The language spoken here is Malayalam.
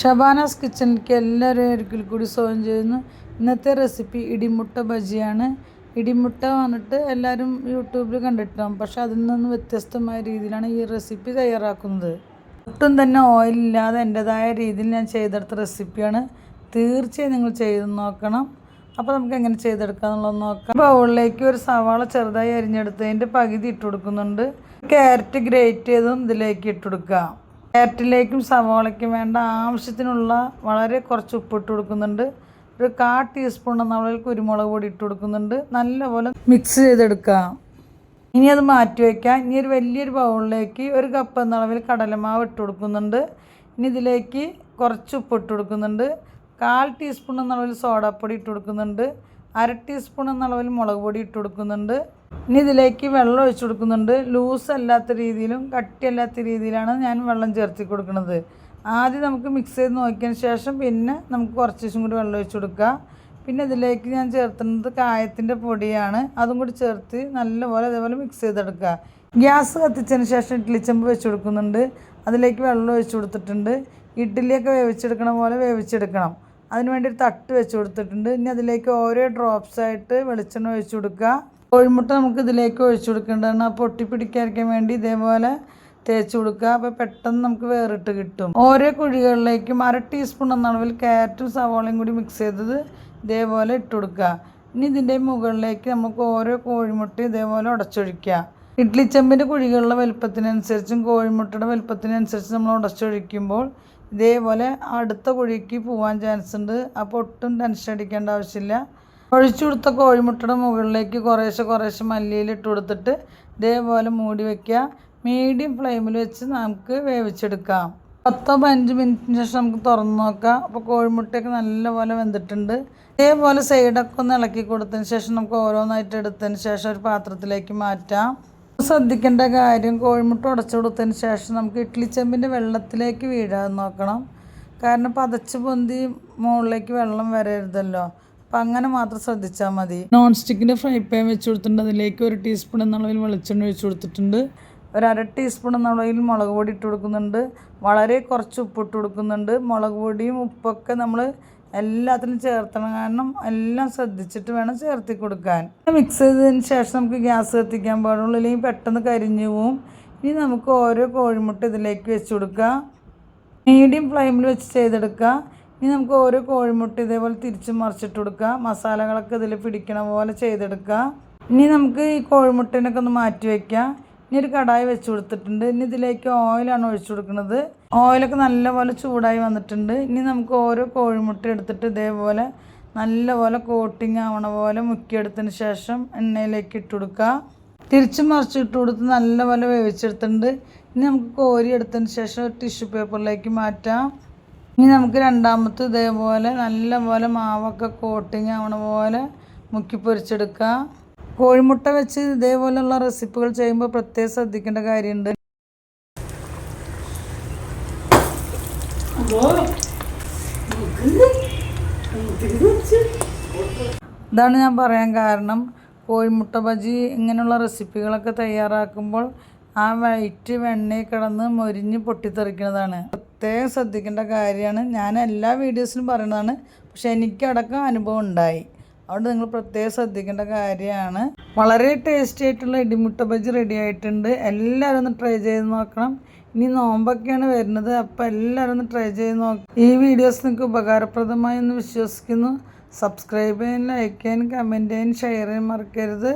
ഷബാനാസ് കിച്ചണിലേക്ക് എല്ലാവരും ഒരിക്കൽ കൂടി സ്വാഗതം ചെയ്യുന്നു. ഇന്നത്തെ റെസിപ്പി ഇടിമുട്ട ബജിയാണ്. ഇടിമുട്ട വന്നിട്ട് എല്ലാവരും യൂട്യൂബിൽ കണ്ടിട്ടുണ്ടാവും. പക്ഷെ അതിൽ നിന്ന് വ്യത്യസ്തമായ രീതിയിലാണ് ഈ റെസിപ്പി തയ്യാറാക്കുന്നത്. ഒട്ടും തന്നെ ഓയിലില്ലാതെ എന്റെതായ രീതിയിൽ ഞാൻ ചെയ്തെടുത്ത റെസിപ്പിയാണ്. തീർച്ചയായും നിങ്ങൾ ചെയ്ത് നോക്കണം. അപ്പോൾ നമുക്ക് എങ്ങനെ ചെയ്തെടുക്കാന്നുള്ളത് നോക്കാം. ബൗളിലേക്ക് ഒരു സവാള ചെറുതായി അരിഞ്ഞെടുത്തതിന്റെ പകുതി ഇട്ട് കൊടുക്കുന്നുണ്ട്. ക്യാരറ്റ് ഗ്രേറ്റ് ചെയ്തും ഇതിലേക്ക് ഇട്ട് കൊടുക്കുക ക്യാരറ്റിലേക്കും സവാളയ്ക്കും വേണ്ട ആവശ്യത്തിനുള്ള വളരെ കുറച്ച് ഉപ്പ് ഇട്ട് കൊടുക്കുന്നുണ്ട്. ഒരു കാ ടീസ്പൂൺ അളവിൽ കുരുമുളക് പൊടി ഇട്ട് കൊടുക്കുന്നുണ്ട്. നല്ലപോലെ മിക്സ് ചെയ്തെടുക്കാം. ഇനി അത് മാറ്റി വയ്ക്കാം ഇനി ഒരു വലിയൊരു ബൗളിലേക്ക് ഒരു കപ്പ് എന്ന അളവിൽ കടലമാവ് ഇട്ട് കൊടുക്കുന്നുണ്ട്. ഇനി ഇതിലേക്ക് കുറച്ച് ഉപ്പ് ഇട്ട് കൊടുക്കുന്നുണ്ട്. കാൽ ടീസ്പൂൺ എന്നളവിൽ സോഡാപ്പൊടി ഇട്ട് കൊടുക്കുന്നുണ്ട്. അര ടീസ്പൂൺ എന്നളവിൽ മുളക് പൊടി ഇട്ട് കൊടുക്കുന്നുണ്ട്. ഇനി ഇതിലേക്ക് വെള്ളം ഒഴിച്ചു കൊടുക്കുന്നുണ്ട്. ലൂസ് അല്ലാത്ത രീതിയിലും കട്ടിയല്ലാത്ത രീതിയിലാണ് ഞാൻ വെള്ളം ചേർത്തി കൊടുക്കുന്നത്. ആദ്യം നമുക്ക് മിക്സ് ചെയ്ത് നോക്കിയതിന് ശേഷം പിന്നെ നമുക്ക് കുറച്ച് കൂടി വെള്ളം ഒഴിച്ചു കൊടുക്കുക. പിന്നെ ഇതിലേക്ക് ഞാൻ ചേർത്തുന്നത് കായത്തിന്റെ പൊടിയാണ്. അതും കൂടി ചേർത്ത് നല്ലപോലെ അതേപോലെ മിക്സ് ചെയ്തെടുക്കുക. ഗ്യാസ് കത്തിച്ചതിന് ശേഷം ഇഡ്ഡലി ചെമ്പ് വെച്ച് കൊടുക്കുന്നുണ്ട്. അതിലേക്ക് വെള്ളം ഒഴിച്ചു കൊടുത്തിട്ടുണ്ട്. ഇഡ്ഡലിയൊക്കെ വേവിച്ചെടുക്കണ പോലെ വേവിച്ചെടുക്കണം. അതിന് വേണ്ടി ഒരു തട്ട് വെച്ച് കൊടുത്തിട്ടുണ്ട്. ഇനി അതിലേക്ക് ഓരോ ഡ്രോപ്സ് ആയിട്ട് വെളിച്ചെണ്ണ ഒഴിച്ചു കൊടുക്കുക. കോഴിമുട്ട നമുക്ക് ഇതിലേക്ക് ഒഴിച്ചു കൊടുക്കേണ്ടതാണ്. ആ പൊട്ടി പിടിക്കാതിരിക്കാൻ വേണ്ടി ഇതേപോലെ തേച്ച് കൊടുക്കുക. അപ്പോൾ പെട്ടെന്ന് നമുക്ക് വേറിട്ട് കിട്ടും. ഓരോ കുഴികളിലേക്കും അര ടീസ്പൂൺ എന്ന ക്യാരറ്റും സവാളയും കൂടി മിക്സ് ചെയ്തത് ഇതേപോലെ ഇട്ട് കൊടുക്കുക. ഇനി ഇതിന്റെ മുകളിലേക്ക് നമുക്ക് ഓരോ കോഴിമുട്ട ഇതേപോലെ ഉടച്ചൊഴിക്കുക. ഇഡ്ലി ചെമ്പിന്റെ കുഴികളുടെ വലുപ്പത്തിനനുസരിച്ചും കോഴിമുട്ടയുടെ വലുപ്പത്തിനനുസരിച്ച് നമ്മൾ ഉടച്ചൊഴിക്കുമ്പോൾ ഇതേപോലെ അടുത്ത കുഴിക്ക് പോകാൻ ചാൻസ് ഉണ്ട്. അപ്പോൾ ഒട്ടും ടെൻഷൻ അടിക്കേണ്ട ആവശ്യമില്ല. ഒഴിച്ചു കൊടുത്ത കോഴിമുട്ടയുടെ മുകളിലേക്ക് കുറേശ്ശെ കുറേശ്ശെ മല്ലിയിൽ ഇട്ട് കൊടുത്തിട്ട് ഇതേപോലെ മൂടി വയ്ക്കുക മീഡിയം ഫ്ലെയിമിൽ വെച്ച് നമുക്ക് വേവിച്ചെടുക്കാം. പത്തോ പതിനഞ്ച് മിനിറ്റിന് ശേഷം നമുക്ക് തുറന്ന് നോക്കാം. അപ്പോൾ കോഴിമുട്ടയൊക്കെ നല്ലപോലെ വെന്തിട്ടുണ്ട്. ഇതേപോലെ സൈഡൊക്കെ ഒന്ന് ഇളക്കി കൊടുത്തതിന് ശേഷം നമുക്ക് ഓരോന്നായിട്ട് എടുത്തതിന് ശേഷം ഒരു പാത്രത്തിലേക്ക് മാറ്റാം. ശ്രദ്ധിക്കേണ്ട കാര്യം കോഴിമുട്ട ഉടച്ചു കൊടുത്തതിന് ശേഷം നമുക്ക് ഇഡ്ഡലി ചെമ്പിന്റെ വെള്ളത്തിലേക്ക് വീഴാതെ നോക്കണം. കാരണം പതച്ച് പൊന്തി മുകളിലേക്ക് വെള്ളം വരരുതല്ലോ. അപ്പം അങ്ങനെ മാത്രം ശ്രദ്ധിച്ചാൽ മതി. നോൺ സ്റ്റിക്കിന്റെ ഫ്രൈ പാൻ വെച്ച് കൊടുത്തിട്ടുണ്ട്. അതിലേക്ക് ഒരു ടീസ്പൂൺ എന്ന അളവിൽ വെളിച്ചെണ്ണ ഒഴിച്ച് കൊടുത്തിട്ടുണ്ട്. ഒരു അര ടീസ്പൂൺ എന്ന അളവിൽ മുളക് പൊടി ഇട്ട് കൊടുക്കുന്നുണ്ട്. വളരെ കുറച്ച് ഉപ്പ് ഇട്ട് കൊടുക്കുന്നുണ്ട്. മുളക് പൊടിയും ഉപ്പൊക്കെ നമ്മൾ എല്ലാത്തിലും ചേർത്തണം. കാരണം എല്ലാം ശ്രദ്ധിച്ചിട്ട് വേണം ചേർത്തി കൊടുക്കാൻ. മിക്സ് ചെയ്തതിന് ശേഷം നമുക്ക് ഗ്യാസ് കത്തിക്കാൻ പാടുള്ളൂ. അല്ലെങ്കിൽ പെട്ടെന്ന് കരിഞ്ഞു പോവും. ഇനി നമുക്ക് ഓരോ കോഴിമുട്ട ഇതിലേക്ക് വെച്ച് കൊടുക്കുക. മീഡിയം ഫ്ലെയിമിൽ വെച്ച് ചെയ്തെടുക്കുക. ഇനി നമുക്ക് ഓരോ കോഴിമുട്ട ഇതേപോലെ തിരിച്ച് മറിച്ചിട്ട് കൊടുക്കുക. മസാലകളൊക്കെ ഇതിൽ പിടിക്കണ പോലെ ചെയ്തെടുക്കുക. ഇനി നമുക്ക് ഈ കോഴിമുട്ടേനൊക്കെ ഒന്ന് മാറ്റി വയ്ക്കുക. ഇനി ഒരു കടായി വെച്ച് കൊടുത്തിട്ടുണ്ട്. ഇനി ഇതിലേക്ക് ഓയിലാണ് ഒഴിച്ചു കൊടുക്കുന്നത്. ഓയിലൊക്കെ നല്ലപോലെ ചൂടായി വന്നിട്ടുണ്ട്. ഇനി നമുക്ക് ഓരോ കോഴിമുട്ട എടുത്തിട്ട് ഇതേപോലെ നല്ലപോലെ കോട്ടിങ് ആവണ പോലെ മുക്കിയെടുത്തതിന് ശേഷം എണ്ണയിലേക്ക് ഇട്ട് കൊടുക്കുക. തിരിച്ചും മറിച്ച് ഇട്ട് കൊടുത്ത് നല്ലപോലെ വേവിച്ചെടുത്തിട്ടുണ്ട്. ഇനി നമുക്ക് കോരി എടുത്തതിന് ശേഷം ഒരു ടിഷ്യൂ പേപ്പറിലേക്ക് മാറ്റാം. ഇനി നമുക്ക് രണ്ടാമത്തെ ഇതേപോലെ നല്ലപോലെ മാവൊക്കെ കോട്ടിങ് ആവണ പോലെ മുക്കി പൊരിച്ചെടുക്കുക കോഴിമുട്ട വെച്ച് ഇതേപോലെയുള്ള റെസിപ്പികൾ ചെയ്യുമ്പോൾ പ്രത്യേകം ശ്രദ്ധിക്കേണ്ട കാര്യമുണ്ട് ഇതാണ് ഞാൻ പറയാൻ കാരണം. കോഴിമുട്ട ബജി ഇങ്ങനെയുള്ള റെസിപ്പികളൊക്കെ തയ്യാറാക്കുമ്പോൾ ആ വൈറ്റ് വെണ്ണയിൽ കിടന്ന് മൊരിഞ്ഞ് പൊട്ടിത്തെറിക്കുന്നതാണ്. പ്രത്യേകം ശ്രദ്ധിക്കേണ്ട കാര്യമാണ്. ഞാൻ എല്ലാ വീഡിയോസിലും പറയുന്നതാണ്. പക്ഷെ എനിക്കടക്കം അനുഭവം ഉണ്ടായി. അതുകൊണ്ട് നിങ്ങൾ പ്രത്യേകം ശ്രദ്ധിക്കേണ്ട കാര്യമാണ്. വളരെ ടേസ്റ്റി ആയിട്ടുള്ള ഇടിമുട്ട ബജി റെഡി ആയിട്ടുണ്ട്. എല്ലാവരും ഒന്ന് ട്രൈ ചെയ്ത് നോക്കണം. ഇനി നോമ്പൊക്കെയാണ് വരുന്നത്. അപ്പോൾ എല്ലാവരും ഒന്ന് ട്രൈ ചെയ്ത് നോക്ക. ഈ വീഡിയോസ് നിങ്ങൾക്ക് ഉപകാരപ്രദമായി എന്ന് വിശ്വസിക്കുന്നു. സബ്സ്ക്രൈബ് ചെയ്യാൻ ലൈക്ക് ചെയ്യാൻ കമന്റ് ചെയ്യാൻ ഷെയർ ചെയ്യാൻ മറക്കരുത്.